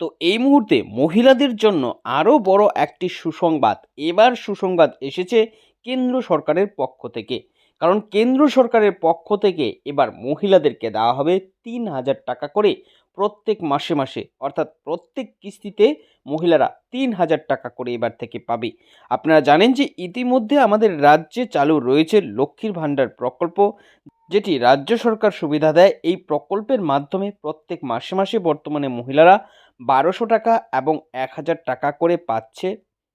তো এই মুহূর্তে মহিলাদের জন্য আরও বড় একটি সুসংবাদ, এবার সুসংবাদ এসেছে কেন্দ্র সরকারের পক্ষ থেকে। কারণ কেন্দ্র সরকারের পক্ষ থেকে এবার মহিলাদেরকে দেওয়া হবে তিন হাজার টাকা করে প্রত্যেক মাসে মাসে, অর্থাৎ প্রত্যেক কিস্তিতে মহিলারা তিন হাজার টাকা করে এবার থেকে পাবে। আপনারা জানেন যে ইতিমধ্যে আমাদের রাজ্যে চালু রয়েছে লক্ষ্মীর ভাণ্ডার প্রকল্প, যেটি রাজ্য সরকার সুবিধা দেয়। এই প্রকল্পের মাধ্যমে প্রত্যেক মাসে মাসে বর্তমানে মহিলারা বারোশো টাকা এবং এক হাজার টাকা করে পাচ্ছে।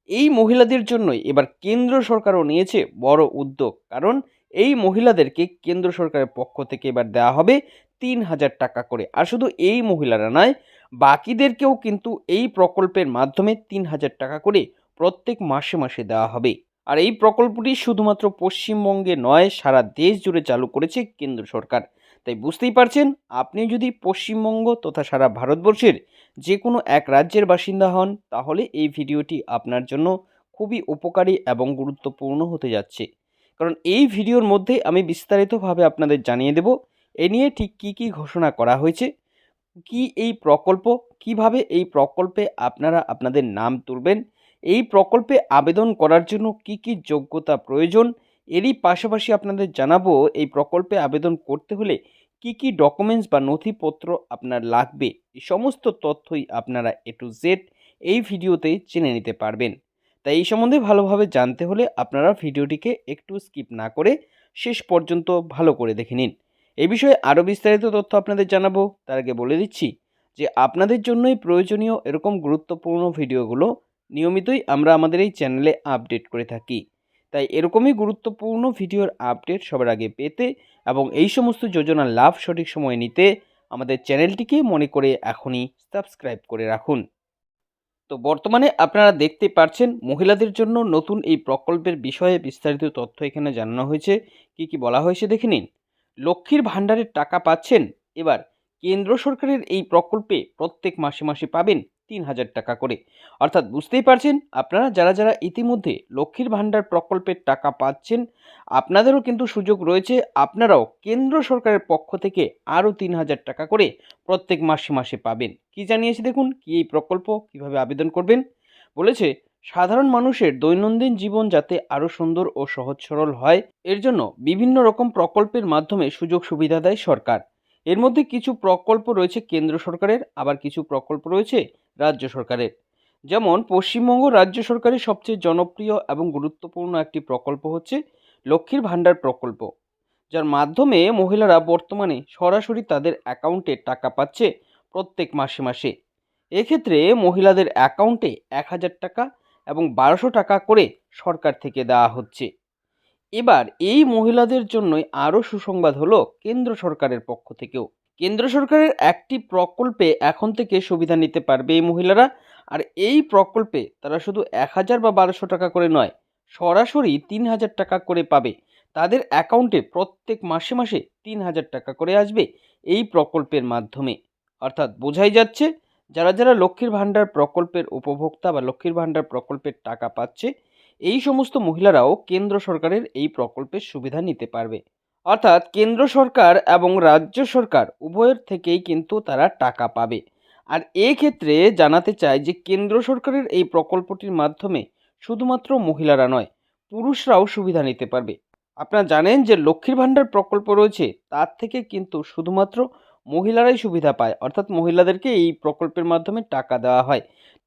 এই মহিলাদের জন্যই এবার কেন্দ্র সরকারও নিয়েছে বড় উদ্যোগ। কারণ এই মহিলাদেরকে কেন্দ্র সরকারের পক্ষ থেকে এবার দেওয়া হবে তিন হাজার টাকা করে। আর শুধু এই মহিলারা নয়, বাকিদেরকেও কিন্তু এই প্রকল্পের মাধ্যমে তিন হাজার টাকা করে প্রত্যেক মাসে মাসে দেওয়া হবে। আর এই প্রকল্পটি শুধুমাত্র পশ্চিমবঙ্গে নয়, সারা দেশ জুড়ে চালু করেছে কেন্দ্র সরকার। তাই বুঝতেই পারছেন, আপনি যদি পশ্চিমবঙ্গ তথা সারা ভারতবর্ষের যে কোনো এক রাজ্যের বাসিন্দা হন, তাহলে এই ভিডিওটি আপনার জন্য খুবই উপকারী এবং গুরুত্বপূর্ণ হতে যাচ্ছে। কারণ এই ভিডিওর মধ্যে আমি বিস্তারিতভাবে আপনাদের জানিয়ে দেব, এ নিয়ে ঠিক কী কী ঘোষণা করা হয়েছে, কি এই প্রকল্প, কীভাবে এই প্রকল্পে আপনারা আপনাদের নাম তুলবেন, এই প্রকল্পে আবেদন করার জন্য কি কি যোগ্যতা প্রয়োজন এরই পাশাপাশি আপনাদের জানাব, এই প্রকল্পে আবেদন করতে হলে কি কি ডকুমেন্টস বা নথিপত্র আপনার লাগবে? এই সমস্ত তথ্যই আপনারা এ টু জেড এই ভিডিওতে জেনে নিতে পারবেন। তাই এই সম্বন্ধে ভালোভাবে জানতে হলে আপনারা ভিডিওটিকে একটু স্কিপ না করে শেষ পর্যন্ত ভালো করে দেখে নিন। এ বিষয়ে আরও বিস্তারিত তথ্য আপনাদের জানাব। তার আগে বলে দিচ্ছি যে, আপনাদের জন্যই প্রয়োজনীয় এরকম গুরুত্বপূর্ণ ভিডিওগুলো নিয়মিতই আমরা আমাদের এই চ্যানেলে আপডেট করে থাকি। তাই এরকমই গুরুত্বপূর্ণ ভিডিওর আপডেট সবার আগে পেতে এবং এই সমস্ত যোজনার লাভ সঠিক সময় নিতে আমাদের চ্যানেলটিকে মনে করে এখনই সাবস্ক্রাইব করে রাখুন। তো বর্তমানে আপনারা দেখতে পাচ্ছেন মহিলাদের জন্য নতুন এই প্রকল্পের বিষয়ে বিস্তারিত তথ্য এখানে জানানো হয়েছে। কি কি বলা হয়েছে দেখে নিন। লক্ষ্মীর ভাণ্ডারের টাকা পাচ্ছেন। এবার কেন্দ্র সরকারের এই প্রকল্পে প্রত্যেক মাসে মাসে পাবেন তিন হাজার টাকা করে। অর্থাৎ বুঝতেই পারছেন, আপনারা যারা যারা ইতিমধ্যে লক্ষ্মীর ভাণ্ডার প্রকল্পের টাকা পাচ্ছেন, আপনাদেরও কিন্তু সুযোগ রয়েছে, আপনারাও কেন্দ্র সরকারের পক্ষ থেকে আরও তিন হাজার টাকা করে প্রত্যেক মাসে মাসে পাবেন। কি জানিয়েছে দেখুন, কি এই প্রকল্প, কীভাবে আবেদন করবেন? বলেছে, সাধারণ মানুষের দৈনন্দিন জীবন যাতে আরও সুন্দর ও সহজ সরল হয়, এর জন্য বিভিন্ন রকম প্রকল্পের মাধ্যমে সুযোগ সুবিধা দেয় সরকার। এর মধ্যে কিছু প্রকল্প রয়েছে কেন্দ্র সরকারের, আবার কিছু প্রকল্প রয়েছে রাজ্য সরকারের। যেমন, পশ্চিমবঙ্গ রাজ্য সরকারের সবচেয়ে জনপ্রিয় এবং গুরুত্বপূর্ণ একটি প্রকল্প হচ্ছে লক্ষ্মীর ভাণ্ডার প্রকল্প, যার মাধ্যমে মহিলারা বর্তমানে সরাসরি তাদের অ্যাকাউন্টে টাকা পাচ্ছে প্রত্যেক মাসে মাসে। এক্ষেত্রে মহিলাদের অ্যাকাউন্টে এক হাজার টাকা এবং বারোশো টাকা করে সরকার থেকে দেওয়া হচ্ছে। এবার এই মহিলাদের জন্যই আরও সুসংবাদ হলো কেন্দ্র সরকারের পক্ষ থেকেও। কেন্দ্র সরকারের একটি প্রকল্পে এখন থেকে সুবিধা নিতে পারবে এই মহিলারা। আর এই প্রকল্পে তারা শুধু এক হাজার বা বারোশো টাকা করে নয়, সরাসরি তিন হাজার টাকা করে পাবে। তাদের অ্যাকাউন্টে প্রত্যেক মাসে মাসে তিন হাজার টাকা করে আসবে এই প্রকল্পের মাধ্যমে। অর্থাৎ বোঝাই যাচ্ছে, যারা যারা লক্ষ্মীর ভাণ্ডার প্রকল্পের উপভোক্তা বা লক্ষ্মীর ভাণ্ডার প্রকল্পের টাকা পাচ্ছে, এই সমস্ত মহিলারাও কেন্দ্র সরকারের এই প্রকল্পের সুবিধা নিতে পারবে। অর্থাৎ কেন্দ্র সরকার এবং রাজ্য সরকার উভয়ের থেকেই কিন্তু তারা টাকা পাবে। আর এক্ষেত্রে জানাতে চাই যে কেন্দ্র সরকারের এই প্রকল্পটির মাধ্যমে শুধুমাত্র মহিলারা নয়, পুরুষরাও সুবিধা নিতে পারবে। আপনারা জানেন যে লক্ষ্মীর ভাণ্ডার প্রকল্প রয়েছে, তার থেকে কিন্তু শুধুমাত্র মহিলারাই সুবিধা পায়। অর্থাৎ মহিলাদেরকে এই প্রকল্পের মাধ্যমে টাকা দেওয়া হয়।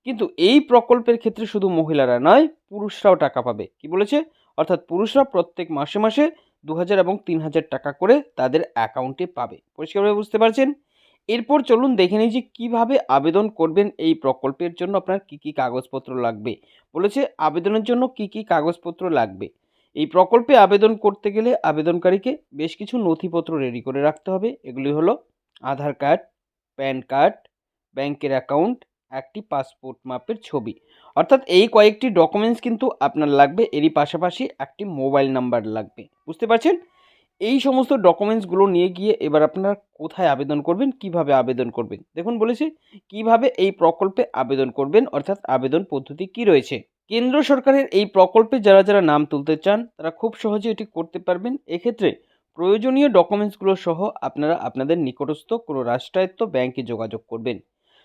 কিন্তু এই প্রকল্পের ক্ষেত্রে শুধু মহিলারা নয়, পুরুষরাও টাকা পাবে। কি বলেছে? অর্থাৎ পুরুষরা প্রত্যেক মাসে মাসে দু হাজার এবং তিন হাজার টাকা করে তাদের অ্যাকাউন্টে পাবে। পরিষ্কারভাবে বুঝতে পারছেন? এরপর চলুন দেখে নিই যে কীভাবে আবেদন করবেন এই প্রকল্পের জন্য আপনার কী কী কাগজপত্র লাগবে। বলেছে, আবেদনের জন্য কী কী কাগজপত্র লাগবে। এই প্রকল্পে আবেদন করতে গেলে আবেদনকারীকে বেশ কিছু নথিপত্র রেডি করে রাখতে হবে। এগুলি হলো আধার কার্ড, প্যান কার্ড, ব্যাংকের অ্যাকাউন্ট একটি পাসপোর্ট মাপের ছবি। অর্থাৎ এই কয়েকটি ডকুমেন্টস কিন্তু আপনার লাগবে, এরই পাশাপাশি একটি মোবাইল নাম্বার লাগবে। বুঝতে পারছেন? এই সমস্ত ডকুমেন্টসগুলো নিয়ে গিয়ে এবার আপনারা কোথায় আবেদন করবেন, কীভাবে আবেদন করবেন? দেখুন বলেছি, কীভাবে এই প্রকল্পে আবেদন করবেন, অর্থাৎ আবেদন পদ্ধতি কি রয়েছে? কেন্দ্র সরকারের এই প্রকল্পে যারা যারা নাম তুলতে চান, তারা খুব সহজে এটি করতে পারবেন। এক্ষেত্রে প্রয়োজনীয় ডকুমেন্টসগুলো সহ আপনারা আপনাদের নিকটস্থ কোনো রাষ্ট্রায়ত্ত ব্যাংকে যোগাযোগ করবেন।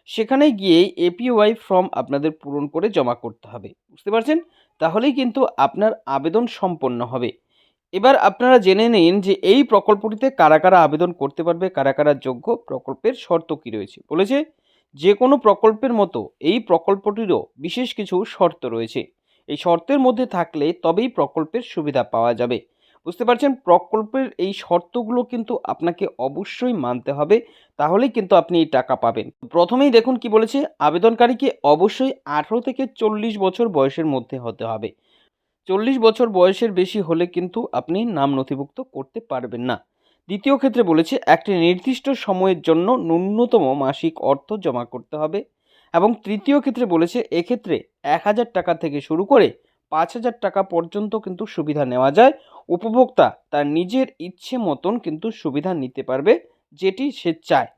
সেখানে গিয়ে এপিওয়াই ফর্ম আপনাদের পূরণ করে জমা করতে হবে, বুঝতে পারছেন? তাহলেই কিন্তু আপনার আবেদন সম্পন্ন হবে। এবার আপনারা জেনে নিন যে এই প্রকল্পটিতে কারা কারা আবেদন করতে পারবে, কারা কারা যোগ্য, প্রকল্পের শর্ত কী রয়েছে? বলেছে, যে কোনো প্রকল্পের মতো এই প্রকল্পটিরও বিশেষ কিছু শর্ত রয়েছে। এই শর্তের মধ্যে থাকলে তবেই প্রকল্পের সুবিধা পাওয়া যাবে। বুঝতে পারছেন? প্রকল্পের এই শর্তগুলো কিন্তু আপনাকে অবশ্যই মানতে হবে, তাহলেই কিন্তু আপনি এই টাকা পাবেন। প্রথমেই দেখুন কি বলেছে, আবেদনকারীকে অবশ্যই আঠেরো থেকে চল্লিশ বছর বয়সের মধ্যে হতে হবে। চল্লিশ বছর বয়সের বেশি হলে কিন্তু আপনি নাম নথিভুক্ত করতে পারবেন না। দ্বিতীয় ক্ষেত্রে বলেছে, একটি নির্দিষ্ট সময়ের জন্য ন্যূনতম মাসিক অর্থ জমা করতে হবে। এবং তৃতীয় ক্ষেত্রে বলেছে, এক্ষেত্রে এক হাজার টাকা থেকে শুরু করে পাঁচ হাজার টাকা পর্যন্ত কিন্তু সুবিধা নেওয়া যায়। উপভোক্তা তার নিজের ইচ্ছে মতন কিন্তু সুবিধা নিতে পারবে, যেটি সে চায়।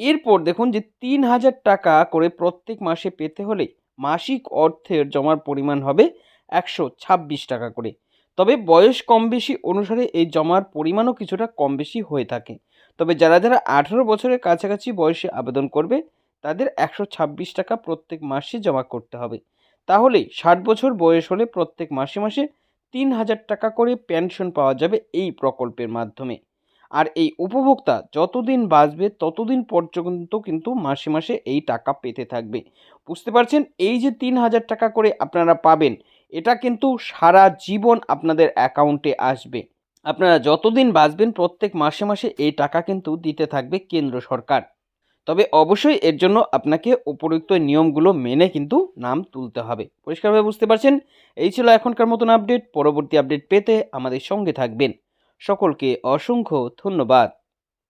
এরপর দেখুন যে তিন হাজার টাকা করে প্রত্যেক মাসে পেতে হলে মাসিক অর্থের জমার পরিমাণ হবে একশো ছাব্বিশ টাকা করে। তবে বয়স কম বেশি অনুসারে এই জমার পরিমাণও কিছুটা কম বেশি হয়ে থাকে। তবে যারা যারা আঠেরো বছরের কাছাকাছি বয়সে আবেদন করবে, তাদের একশো ছাব্বিশ টাকা প্রত্যেক মাসে জমা করতে হবে। তাহলে ষাট বছর বয়স হলে প্রত্যেক মাসে মাসে তিন হাজার টাকা করে পেনশন পাওয়া যাবে এই প্রকল্পের মাধ্যমে। আর এই উপভোক্তা যতদিন বাঁচবে, ততদিন পর্যন্ত কিন্তু মাসে মাসে এই টাকা পেতে থাকবে। বুঝতে পারছেন? এই যে তিন হাজার টাকা করে আপনারা পাবেন, এটা কিন্তু সারা জীবন আপনাদের অ্যাকাউন্টে আসবে। আপনারা যতদিন বাঁচবেন, প্রত্যেক মাসে মাসে এই টাকা কিন্তু দিতে থাকবে কেন্দ্র সরকার। তবে অবশ্যই এর জন্য আপনাকে উপযুক্ত নিয়মগুলো মেনে কিন্তু নাম তুলতে হবে। পরিষ্কারভাবে বুঝতে পারছেন? এই ছিল এখনকার মতন আপডেট। পরবর্তী আপডেট পেতে আমাদের সঙ্গে থাকবেন। সকলকে অসংখ্য ধন্যবাদ।